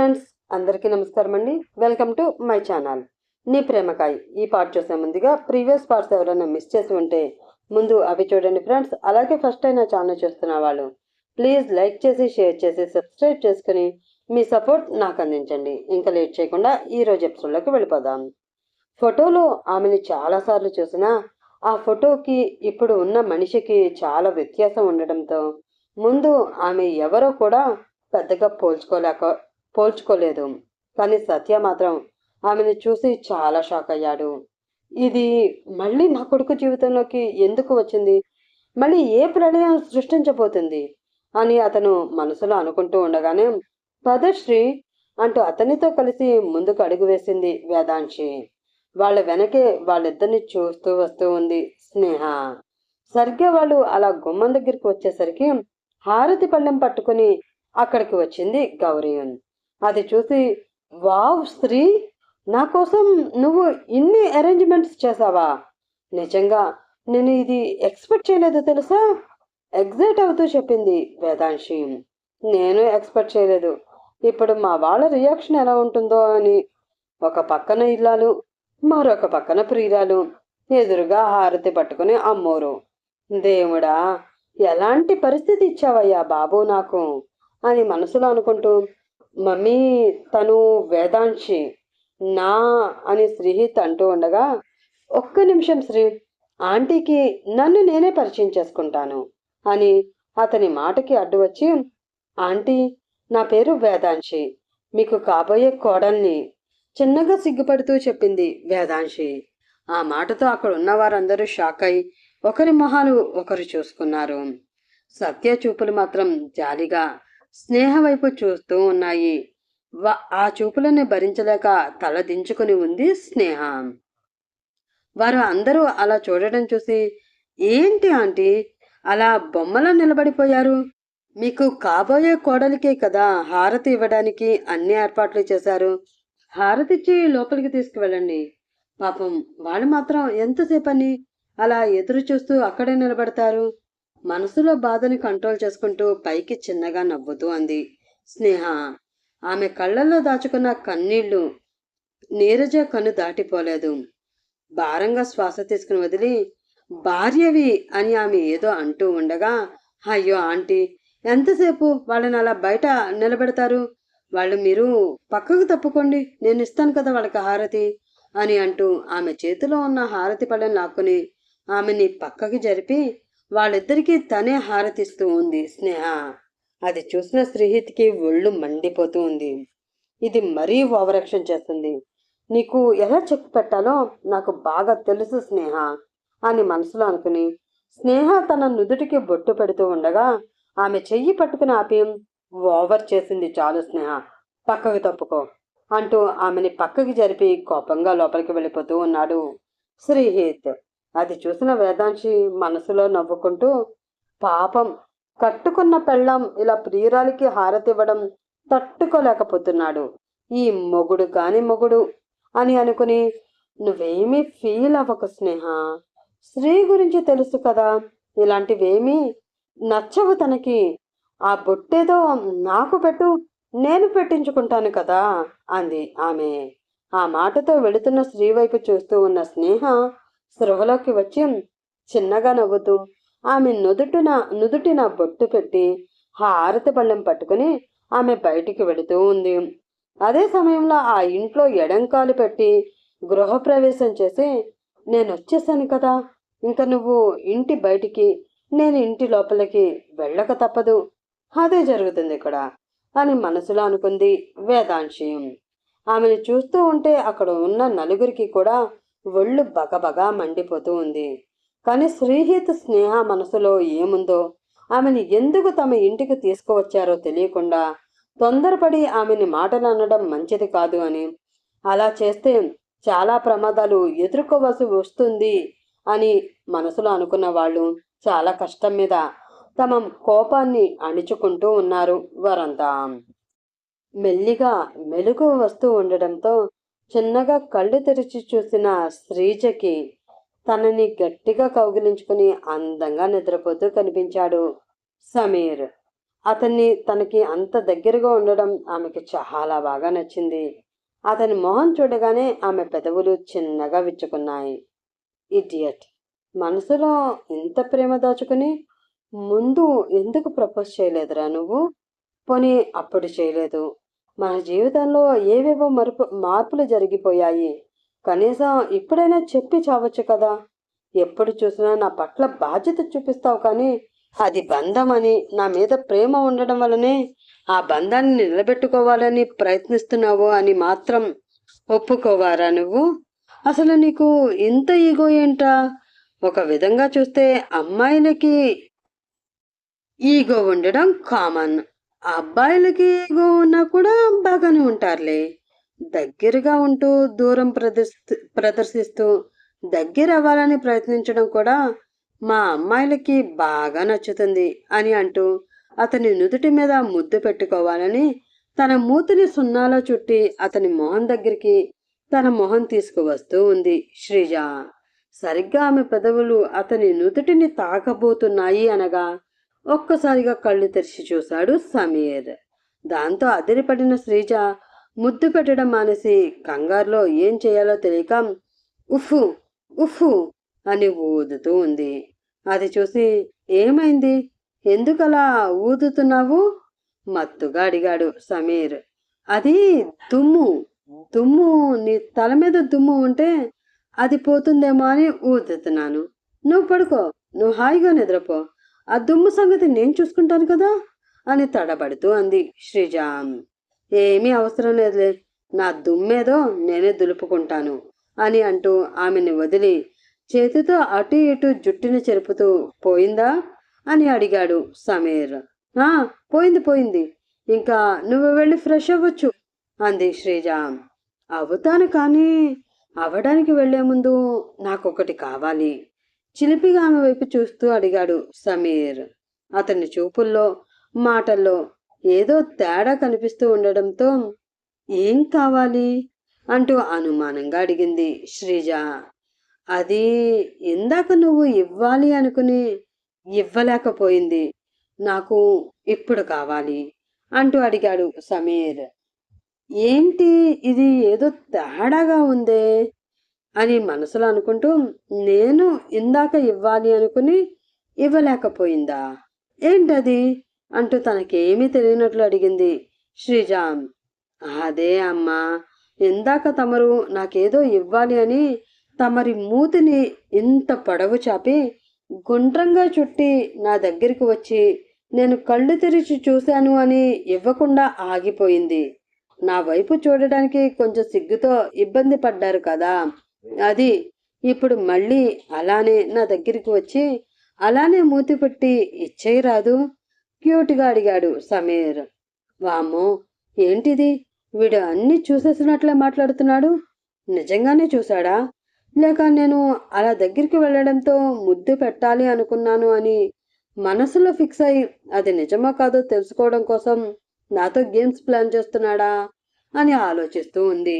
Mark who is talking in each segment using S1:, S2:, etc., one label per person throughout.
S1: Friends అందరికీ నమస్కారం అండి. Welcome to my channel. నీ ప్రేమకాయ్. ఈ పార్ట్ చూసే ముందుగా ప్రీవియస్ పార్ట్స్ ఎవరైనా మిస్ చేసి ఉంటే ముందు అవి చూడండి ఫ్రెండ్స్. అలాగే ఫస్ట్ అయినా ఛానల్ చూస్తున్న వాళ్ళు ప్లీజ్ లైక్ చేసి షేర్ చేసి సబ్స్క్రైబ్ చేసుకుని మీ సపోర్ట్ నాకు అందించండి. ఇంకా లేట్ చేయకుండా ఈ రోజు ఎపిసోడ్లోకి వెళ్ళిపోదాం. ఫోటోలో ఆమెని చాలాసార్లు చూసినా ఆ ఫోటోకి ఇప్పుడు ఉన్న మనిషికి చాలా వ్యత్యాసం ఉండడంతో ముందు ఆమె ఎవరో కూడా పెద్దగా పోల్చుకోలేక పోల్చుకోలేదు. కానీ సత్య మాత్రం ఆమెను చూసి చాలా షాక్ అయ్యాడు. ఇది మళ్ళీ నా కొడుకు జీవితంలోకి ఎందుకు వచ్చింది? మళ్ళీ ఏ ప్రళయం సృష్టించబోతుంది? అని అతను మనసులో అనుకుంటూ ఉండగానే పదశ్రీ అంటూ అతనితో కలిసి ముందుకు అడుగు వేసింది వేదాంశి. వాళ్ళ వెనకే వాళ్ళిద్దరిని చూస్తూ వస్తూ ఉంది స్నేహ. సరిగ్గా వాళ్ళు అలా గుమ్మం దగ్గరికి వచ్చేసరికి హారతి పళ్ళెం పట్టుకుని అక్కడికి వచ్చింది గౌరీ. అది చూసి వావ్ స్త్రీ నా కోసం నువ్వు ఇన్ని అరేంజ్మెంట్స్ చేసావా నిజంగా నేను ఇది ఎక్స్పెక్ట్ చేయలేదు తెలుసా? ఎగ్జైట్ అవుతూ చెప్పింది వేదాంశి. నేను ఎక్స్పెక్ట్ చేయలేదు. ఇప్పుడు మా వాళ్ళ రియాక్షన్ ఎలా ఉంటుందో అని. ఒక పక్కన ఇల్లాలు మరొక పక్కన ప్రియురాలు. ఎదురుగా హారతి పట్టుకుని అమ్మోరు. దేవుడా ఎలాంటి పరిస్థితి ఇచ్చావయ్యా బాబు నాకు? అని మనసులో అనుకుంటూ మమ్మీ తను వేదాంశి నా అని శ్రీహిత్ అంటూ ఉండగా ఒక్క నిమిషం శ్రీ ఆంటీకి నన్ను నేనే పరిచయం చేసుకుంటాను అని అతని మాటకి అడ్డు వచ్చి ఆంటీ నా పేరు వేదాంశి మీకు కాబోయే కోడల్ని చిన్నగా సిగ్గుపడుతూ చెప్పింది వేదాంశి. ఆ మాటతో అక్కడ ఉన్న వారందరూ షాక్ అయి ఒకరి మొహాలు ఒకరు చూసుకున్నారు. సత్య చూపులు మాత్రం జాలిగా స్నేహ వైపు చూస్తూ ఉన్నాయి. ఆ చూపులను భరించలేక తల దించుకుని ఉంది స్నేహ. వారు అందరూ అలా చూడడం చూసి ఏంటి ఆంటీ అలా బొమ్మలా నిలబడిపోయారు? మీకు కాబోయే కోడలికే కదా హారతి ఇవ్వడానికి అన్ని ఏర్పాట్లు చేశారు. హారతిచ్చి లోపలికి తీసుకువెళ్ళండి. పాపం వాళ్ళు మాత్రం ఎంతసేపని అలా ఎదురు చూస్తూ అక్కడే నిలబడతారు. మనసులో బాధని కంట్రోల్ చేసుకుంటూ పైకి చిన్నగా నవ్వుతూ అంది. స్నేహ ఆమె కళ్ళల్లో దాచుకున్న కన్నీళ్ళు నీరజ కన్ను దాటిపోలేదు. భారంగా శ్వాస తీసుకుని వదిలి భార్యవి అని ఆమె ఏదో అంటూ ఉండగా అయ్యో ఆంటీ ఎంతసేపు వాళ్ళని అలా బయట నిలబెడతారు? వాళ్ళు మీరు పక్కకు తప్పుకోండి నేను ఇస్తాను కదా వాళ్ళకి హారతి అని అంటూ ఆమె చేతిలో ఉన్న హారతి పళ్ళని లాక్కుని ఆమెని పక్కకి జరిపి వాళ్ళిద్దరికీ తనే హారతిస్తూ ఉంది. స్నేహ అది చూసిన శ్రీహిత్కి ఒళ్ళు మండిపోతూ ఉంది. ఇది మరీ ఓవరాక్షన్ చేస్తుంది. నీకు ఎలా చెక్ పెట్టాలో నాకు బాగా తెలుసు స్నేహ అని మనసులో అనుకుని స్నేహ తన నుదుటికి బొట్టు పెడుతూ ఉండగా ఆమె చెయ్యి పట్టుకుని ఆపి ఓవర్ చేసింది చాలు స్నేహ. పక్కకు తప్పుకో అంటూ ఆమెని పక్కకి జరిపి కోపంగా లోపలికి వెళ్ళిపోతూ ఉన్నాడు శ్రీహిత్. అది చూసిన వేదాంశి మనసులో నవ్వుకుంటూ పాపం కట్టుకున్న పెళ్ళం ఇలా ప్రియురాలికి హారతి ఇవ్వడం తట్టుకోలేకపోతున్నాడు. ఈ మొగుడు కాని మొగుడు అని అనుకుని నువ్వేమీ ఫీల్ అవ్వకు స్నేహ. స్త్రీ గురించి తెలుసు కదా ఇలాంటివేమీ నచ్చవు తనకి. ఆ బొట్టేదో నాకు పెట్టు నేను పెట్టించుకుంటాను కదా అంది ఆమె. ఆ మాటతో వెళుతున్న స్త్రీ వైపు చూస్తూ ఉన్న స్నేహ స్పృహలోకి వచ్చి చిన్నగా నవ్వుతూ ఆమె నుదుటిన నుదుటిన బొట్టు పెట్టి హారతి పళ్ళెం పట్టుకుని ఆమె బయటికి వెళుతూ ఉంది. అదే సమయంలో ఆ ఇంట్లో ఎడంకాలు పెట్టి గృహప్రవేశం చేసి నేను వచ్చేసాను కదా ఇంకా నువ్వు ఇంటి బయటికి నేను ఇంటి లోపలికి వెళ్ళక తప్పదు. అదే జరుగుతుంది ఇక్కడ అని మనసులో అనుకుంది వేదాంశి. ఆమెను చూస్తూ ఉంటే అక్కడ ఉన్న నలుగురికి కూడా ఒళ్ళు బగబగా మండిపోతూ ఉంది. కానీ శ్రీహిత్ స్నేహ మనసులో ఏముందో ఆమెను ఎందుకు తమ ఇంటికి తీసుకువచ్చారో తెలియకుండా తొందరపడి ఆమెని మాటలు అనడం మంచిది కాదు అని. అలా చేస్తే చాలా ప్రమాదాలు ఎదుర్కోవలసి వస్తుంది అని మనసులో అనుకున్న వాళ్ళు చాలా కష్టం మీద తమ కోపాన్ని అణిచుకుంటూ ఉన్నారు వారంతా. మెల్లిగా మెలుగు వస్తూ ఉండడంతో చిన్నగా కళ్ళు తెరిచి చూసిన శ్రీజకి తనని గట్టిగా కౌగిలించుకుని అందంగా నిద్రపోతూ కనిపించాడు సమీర్. అతన్ని తనకి అంత దగ్గరగా ఉండడం ఆమెకి చాలా బాగా నచ్చింది. అతని మొహం చూడగానే ఆమె పెదవులు చిన్నగా విచ్చుకున్నాయి. ఇడియట్! మనసులో ఇంత ప్రేమ దాచుకుని ముందు ఎందుకు ప్రపోజ్ చేయలేదురా నువ్వు? పోనీ అప్పుడు చేయలేదు. మన జీవితంలో ఏవేవో మరుపు మార్పులు జరిగిపోయాయి. కనీసం ఇప్పుడైనా చెప్పి చావచ్చు కదా. ఎప్పుడు చూసినా నా పట్ల బాధ్యత చూపిస్తావు కానీ అది బంధం అని నా మీద ప్రేమ ఉండడం వల్లనే ఆ బంధాన్ని నిలబెట్టుకోవాలని ప్రయత్నిస్తున్నావు అని మాత్రం ఒప్పుకోవారా నువ్వు? అసలు నీకు ఇంత ఈగో ఏంటా ఒక విధంగా చూస్తే అమ్మాయిలకి ఈగో ఉండడం కామన్. అబ్బాయిలకి ఈగో ఉన్నా కూడా బాగానే ఉంటారులే. దగ్గరగా ఉంటూ దూరం ప్రదర్శి ప్రదర్శిస్తూ దగ్గర అవ్వాలని ప్రయత్నించడం కూడా మా అమ్మాయిలకి బాగా నచ్చుతుంది అని అంటూ అతని నుదుటి మీద ముద్దు పెట్టుకోవాలని తన మూతిని సున్నాలో చుట్టి అతని మొహం దగ్గరికి తన మొహం తీసుకువస్తూ ఉంది శ్రీజ. సరిగ్గా ఆమె పెదవులు అతని నుదుటిని తాకబోతున్నాయి అనగా ఒక్కసారిగా కళ్ళు తెరిచి చూశాడు సమీర్. దాంతో అదిరిపడిన శ్రీజ ముద్దు పెట్టడం మానేసి కంగారులో ఏం చేయాలో తెలియక ఉఫ్ఫు ఉఫు అని ఊదుతూ ఉంది. అది చూసి ఏమైంది? ఎందుకలా ఊదుతున్నావు? మత్తుగా అడిగాడు సమీర్. అది దుమ్ము దుమ్ము నీ తల మీద దుమ్ము ఉంటే అది పోతుందేమో అని ఊదుతున్నాను. నువ్వు పడుకో నువ్వు హాయిగా నిద్రపో. ఆ దుమ్ము సంగతి నేను చూసుకుంటాను కదా అని తడబడుతూ అంది శ్రీజ. ఏమీ అవసరం లేదులే నా దుమ్మేదో నేనే దులుపుకుంటాను అని అంటూ ఆమెని వదిలి చేతితో అటు ఇటు జుట్టుని చెరుపుతూ పోయిందా? అని అడిగాడు సమీర్. ఆ పోయింది పోయింది. ఇంకా నువ్వు వెళ్ళి ఫ్రెష్ అవ్వచ్చు అంది శ్రీజ. అవుతాను కానీ అవ్వడానికి వెళ్ళే ముందు నాకొకటి కావాలి చిలిపిగా ఆమె వైపు చూస్తూ అడిగాడు సమీర్. అతని చూపుల్లో మాటల్లో ఏదో తేడా కనిపిస్తూ ఉండడంతో ఏం కావాలి? అంటూ అనుమానంగా అడిగింది శ్రీజ. అది ఇందాక నువ్వు ఇవ్వాలి అనుకుని ఇవ్వలేకపోయింది. నాకు ఇప్పుడు కావాలి అంటూ అడిగాడు సమీర్. ఏంటి? ఇది ఏదో తేడాగా ఉందే? అని మనసులో అనుకుంటూ నేను ఇందాక ఇవ్వాలి అనుకుని ఇవ్వలేకపోయిందా? ఏంటది? అంటూ తనకేమీ తెలియనట్లు అడిగింది శ్రీజామ్ అదే అమ్మా ఇందాక తమరు నాకేదో ఇవ్వాలి అని తమరి మూతిని ఇంత పొడవు చాపి గుండ్రంగా చుట్టి నా దగ్గరికి వచ్చి నేను కళ్ళు తెరిచి చూశాను అని ఇవ్వకుండా ఆగిపోయింది. నా వైపు చూడడానికి కొంచెం సిగ్గుతో ఇబ్బంది పడ్డారు కదా. అది ఇప్పుడు మళ్ళీ అలానే నా దగ్గరికి వచ్చి అలానే మూతి పెట్టి ఇచ్చేయరాదు క్యూట్గా అడిగాడు సమీర్. వామ్మో ఏంటిది? వీడు అన్ని చూసేసినట్లే మాట్లాడుతున్నాడు? నిజంగానే చూశాడా? లేక నేను అలా దగ్గరికి వెళ్ళడంతో ముద్దు పెట్టాలి అనుకున్నాను అని మనసులో ఫిక్స్ అయి అది నిజమో కాదో తెలుసుకోవడం కోసం నాతో గేమ్స్ ప్లాన్ చేస్తున్నాడా? అని ఆలోచిస్తూ ఉంది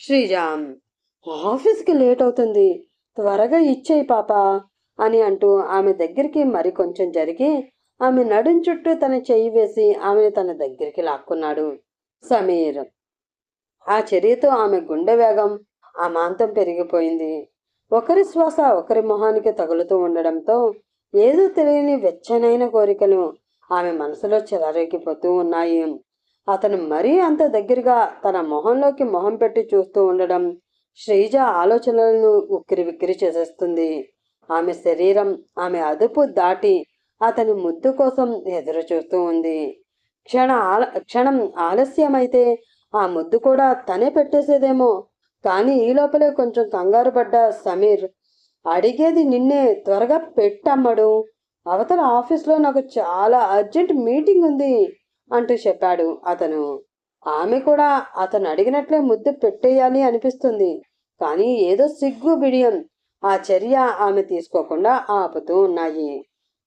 S1: శ్రీజామ్. ఆఫీస్కి లేట్ అవుతుంది త్వరగా ఇచ్చేయి పాప అని అంటూ ఆమె దగ్గరికి మరి కొంచెం జరిగి ఆమె నడుం చుట్టూ తన చెయ్యి వేసి ఆమెను తన దగ్గరికి లాక్కున్నాడు సమీర్. ఆ చర్యతో ఆమె గుండె వేగం అమాంతం పెరిగిపోయింది. ఒకరి శ్వాస ఒకరి మొహానికి తగులుతూ ఉండడంతో ఏదో తెలియని వెచ్చనైన కోరికలు ఆమె మనసులో చెలరేగిపోతూ ఉన్నాయి. అతను మరీ అంత దగ్గరగా తన మొహంలోకి మొహం పెట్టి చూస్తూ ఉండడం శ్రీజ ఆలోచనలను ఉక్కిరి విక్కిరి చేసేస్తుంది. ఆమె శరీరం ఆమె అదుపు దాటి అతని ముద్దు కోసం ఎదురు చూస్తూ ఉంది. క్షణ ఆల క్షణం ఆలస్యమైతే ఆ ముద్దు కూడా తనే పెట్టేసేదేమో. కానీ ఈ లోపలే కొంచెం కంగారు పడ్డ సమీర్ అడిగేది నిన్నే త్వరగా పెట్టమ్మడు. అవతల ఆఫీస్లో నాకు చాలా అర్జెంట్ మీటింగ్ ఉంది అంటూ చెప్పాడు అతను. ఆమె కూడా అతను అడిగినట్లే ముద్దు పెట్టేయాలి అనిపిస్తుంది. కానీ ఏదో సిగ్గు బిడియం. ఆ చర్య ఆమె తీసుకోకుండా ఆపుతూ ఉన్నాయి.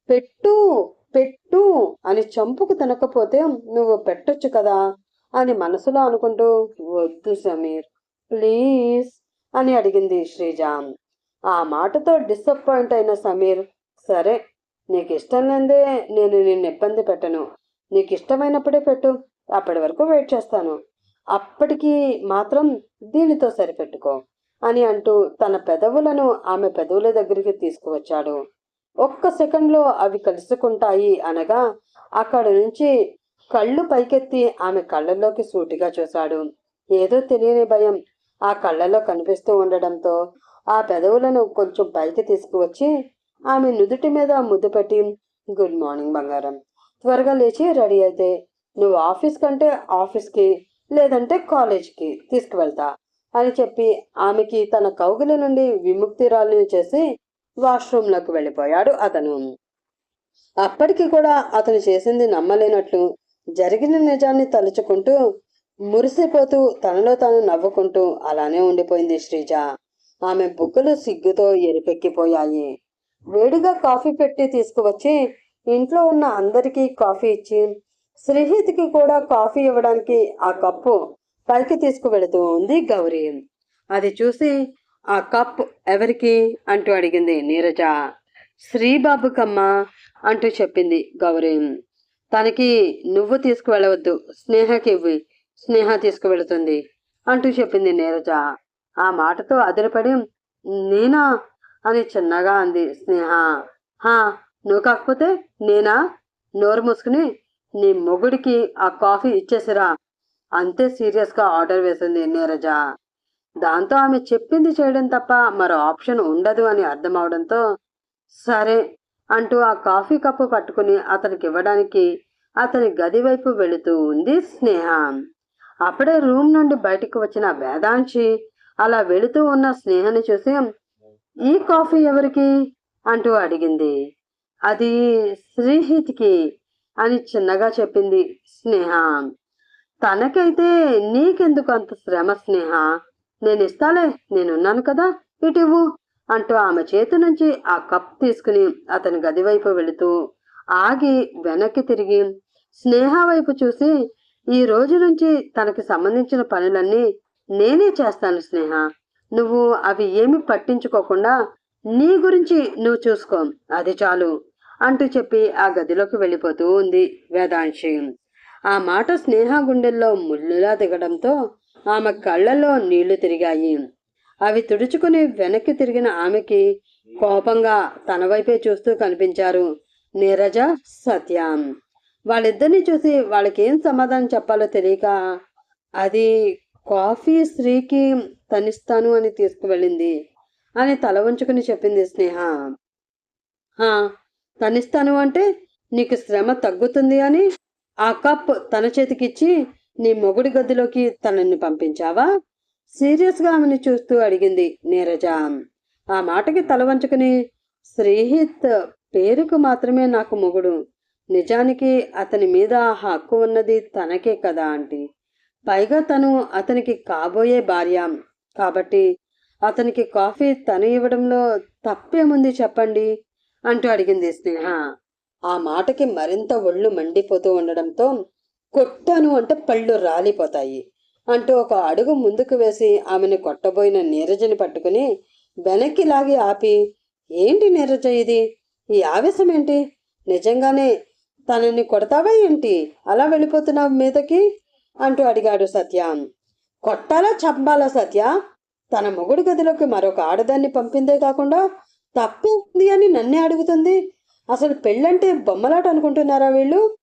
S1: పెట్టు పెట్టు అని చంపుకు తినకపోతే నువ్వు పెట్టొచ్చు కదా అని మనసులో అనుకుంటూ వద్దు సమీర్ ప్లీజ్ అని అడిగింది శ్రీజామ్ ఆ మాటతో డిసప్పాయింట్ అయిన సమీర్ సరే నీకు ఇష్టం లేదే నేను నిన్ను ఇబ్బంది పెట్టను. నీకు ఇష్టమైనప్పుడే పెట్టు. అప్పటి వరకు వెయిట్ చేస్తాను. అప్పటికి మాత్రం దీనితో సరిపెట్టుకో అని అంటూ తన పెదవులను ఆమె పెదవుల దగ్గరికి తీసుకువచ్చాడు. ఒక్క సెకండ్లో అవి కలుసుకుంటాయి అనగా అక్కడి నుంచి కళ్ళు పైకెత్తి ఆమె కళ్ళల్లోకి సూటిగా చూశాడు. ఏదో తెలియని భయం ఆ కళ్ళలో కనిపిస్తూ ఉండడంతో ఆ పెదవులను కొంచెం పైకి తీసుకువచ్చి ఆమె నుదుటి మీద ముద్దు పెట్టి గుడ్ మార్నింగ్ బంగారం. త్వరగా లేచి రెడీ అయితే నువ్వు ఆఫీస్ కంటే ఆఫీస్కి లేదంటే కాలేజ్కి తీసుకువెళ్తా అని చెప్పి ఆమెకి తన కౌగిల నుండి విముక్తిరాలని చేసి వాష్రూమ్లోకి వెళ్ళిపోయాడు అతను. అప్పటికి కూడా అతను చేసింది నమ్మలేనట్లు జరిగిన నిజాన్ని తలుచుకుంటూ మురిసిపోతూ తనలో తాను నవ్వుకుంటూ అలానే ఉండిపోయింది శ్రీజ. ఆమె బుగ్గలు సిగ్గుతో ఎరిపెక్కిపోయాయి. వేడిగా కాఫీ పెట్టి తీసుకువచ్చి ఇంట్లో ఉన్న అందరికీ కాఫీ ఇచ్చి శ్రీహిత్కి కూడా కాఫీ ఇవ్వడానికి ఆ కప్పు పైకి తీసుకువెళుతూ ఉంది గౌరీ. అది చూసి ఆ కప్ ఎవరికి అంటూ అడిగింది నీరజ. శ్రీబాబుకమ్మా అంటూ చెప్పింది గౌరీ. తనకి నువ్వు తీసుకువెళ్ళవద్దు స్నేహకి ఇవ్వి స్నేహ తీసుకువెళుతుంది అంటూ చెప్పింది నీరజ. ఆ మాటతో అదిరిపడి నేనా? అని చిన్నగా అంది స్నేహ. హా నువ్వు కాకపోతే నేనా? నోరు మూసుకుని నీ మొగుడికి ఆ కాఫీ ఇచ్చేసిరా. అంతే సీరియస్గా ఆర్డర్ వేసింది నీరజ. దాంతో ఆమె చెప్పింది చేయడం తప్ప మరో ఆప్షన్ ఉండదు అని అర్థమవడంతో సరే అంటూ ఆ కాఫీ కప్పు పట్టుకుని అతనికి ఇవ్వడానికి అతని గది వైపు వెళుతూ ఉంది స్నేహ. అప్పుడే రూమ్ నుండి బయటకు వచ్చిన వేదాంశి అలా వెళుతూ ఉన్న స్నేహని చూసి ఈ కాఫీ ఎవరికి? అంటూ అడిగింది. అది శ్రీహిత్కి. అని చిన్నగా చెప్పింది స్నేహ. తనకైతే నీకెందుకు అంత శ్రమ స్నేహ? నేను ఇస్తాలే నేనున్నాను కదా ఇటివ్వు అంటూ ఆమె చేతి నుంచి ఆ కప్ తీసుకుని అతని గది వైపు వెళుతూ ఆగి వెనక్కి తిరిగి స్నేహ వైపు చూసి ఈ రోజు నుంచి తనకి సంబంధించిన పనులన్నీ నేనే చేస్తాను స్నేహ. నువ్వు అవి ఏమి పట్టించుకోకుండా నీ గురించి నువ్వు చూసుకో అది చాలు. అంటూ చెప్పి ఆ గదిలోకి వెళ్ళిపోతూ ఉంది వేదాంశి. ఆ మాట స్నేహ గుండెల్లో ముళ్ళులా దిగడంతో ఆమె కళ్ళల్లో నీళ్ళు తిరిగాయి. అవి తుడుచుకుని వెనక్కి తిరిగిన ఆమెకి కోపంగా తన వైపే చూస్తూ కనిపించారు నీరజ సత్యం. వాళ్ళిద్దరిని చూసి వాళ్ళకేం సమాధానం చెప్పాలో తెలియక అది కాఫీ స్త్రీకి తనిస్తాను అని తీసుకువెళ్ళింది అని తల ఉంచుకుని చెప్పింది స్నేహ. తనిస్తాను అంటే నీకు శ్రమ తగ్గుతుంది అని ఆ కప్ తన చేతికిచ్చి నీ మొగుడి గదిలోకి తనని పంపించావా? సీరియస్గా ఆమెను చూస్తూ అడిగింది నీరజ. ఆ మాటకి తల వంచుకుని శ్రీహిత్ పేరుకు మాత్రమే నాకు మొగుడు. నిజానికి అతని మీద ఆ హక్కు ఉన్నది తనకే కదా ఆంటీ. పైగా తను అతనికి కాబోయే భార్య. కాబట్టి అతనికి కాఫీ తను ఇవ్వడంలో తప్పేముంది చెప్పండి? అంటూ అడిగింది స్నేహ. ఆ. మాటకి మరింత ఒళ్ళు మండిపోతూ ఉండడంతో కొట్టాను అంటే పళ్ళు రాలిపోతాయి అంటూ ఒక అడుగు ముందుకు వేసి ఆమెను కొట్టబోయిన నీరజని పట్టుకుని వెనక్కి లాగి ఆపి ఏంటి నీరజ ఇది? ఈ ఆవేశం ఏంటి? నిజంగానే తనని కొడతావా ఏంటి? అలా వెళ్ళిపోతున్నావు మీదకి? అంటూ అడిగాడు సత్య. కొట్టాలా చంపాలా సత్య? తన మొగుడు గదిలోకి మరొక ఆడదాన్ని పంపిందే కాకుండా తప్పేంది అని నన్నే అడుగుతుంది? అసలు పెళ్ళంటే బొమ్మలాట అనుకుంటున్నారా వీళ్ళు?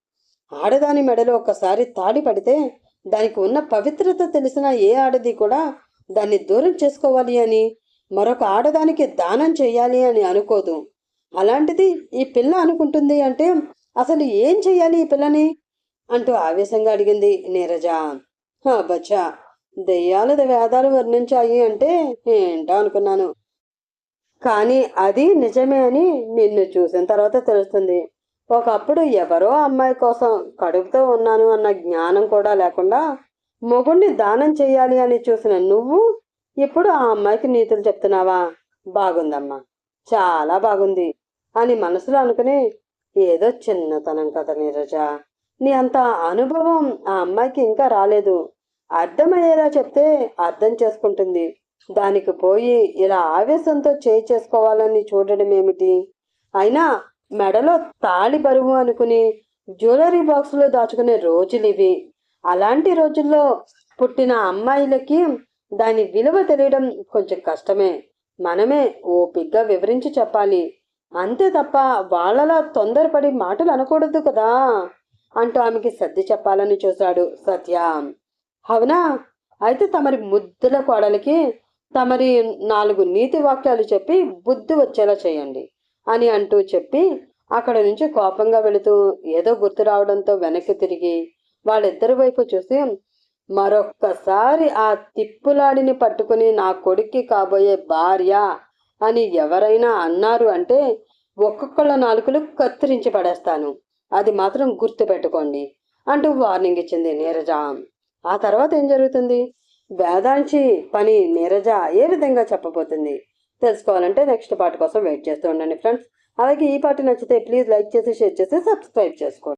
S1: ఆడదాని మెడలో ఒక్కసారి తాడి పడితే దానికి ఉన్న పవిత్రత తెలిసిన ఏ ఆడది కూడా దాన్ని దూరం చేసుకోవాలి అని మరొక ఆడదానికి దానం చేయాలి అని అనుకోదు. అలాంటిది ఈ పిల్ల అనుకుంటుంది అంటే అసలు ఏం చెయ్యాలి ఈ పిల్లని? అంటూ ఆవేశంగా అడిగింది నీరజ. "హా, బచ్చా దెయ్యాలది వేదాలు వర్ణించాయి అంటే ఏంటో అనుకున్నాను. కానీ అది నిజమే అని నిన్ను చూసిన తర్వాత తెలుస్తుంది ఒకప్పుడు ఎవరో అమ్మాయి కోసం కడుపుతో ఉన్నాను అన్న జ్ఞానం కూడా లేకుండా మొగుణ్ణి దానం చేయాలి అని చూసిన నువ్వు ఇప్పుడు ఆ అమ్మాయికి నీతులు చెప్తున్నావా? బాగుందమ్మా చాలా బాగుంది అని మనసులో అనుకుని ఏదో చిన్నతనం కదా నీరజ నీ అంత అనుభవం ఆ అమ్మాయికి ఇంకా రాలేదు. అర్థమయ్యేలా చెప్తే అర్థం చేసుకుంటుంది. దానికి పోయి ఇలా ఆవేశంతో చేయి చేసుకోవాలని చూడడం ఏమిటి? అయినా మెడలో తాళి బరువు అనుకుని జ్యువెలరీ బాక్స్లో దాచుకునే రోజులు ఇవి. అలాంటి రోజుల్లో పుట్టిన అమ్మాయిలకి దాని విలువ తెలియడం కొంచెం కష్టమే. మనమే ఓపిగ్గా వివరించి చెప్పాలి. అంతే తప్ప వాళ్ళలా తొందరపడి మాటలు అనకూడదు కదా? అంటూ ఆమెకి సర్ది చెప్పాలని చూశాడు సత్య. అవునా? అయితే తమరి ముద్దుల కోడలికి తమరి నాలుగు నీతి వాక్యాలు చెప్పి బుద్ధి వచ్చేలా చేయండి అని అంటూ చెప్పి అక్కడ నుంచి కోపంగా వెళుతూ ఏదో గుర్తు రావడంతో వెనక్కి తిరిగి వాళ్ళిద్దరి వైపు చూసి మరొక్కసారి ఆ తిప్పులాడిని పట్టుకుని నా కొడుక్కి కాబోయే భార్య అని ఎవరైనా అన్నారు అంటే ఒక్కొక్కళ్ళ నాలుకలు కత్తిరించి పడేస్తాను. అది మాత్రం గుర్తు పెట్టుకోండి అంటూ వార్నింగ్ ఇచ్చింది నీరజ. ఆ తర్వాత ఏం జరుగుతుంది? వేదాంచి పని నీరజ ఏ విధంగా చెప్పబోతుంది? తెలుసుకోవాలంటే నెక్స్ట్ పార్ట్ కోసం వెయిట్ చేస్తూ ఉండండి ఫ్రెండ్స్. అలాగే ఈ పార్టీ నచ్చితే ప్లీజ్ లైక్ చేసి షేర్ చేసి సబ్స్క్రైబ్ చేసుకోండి.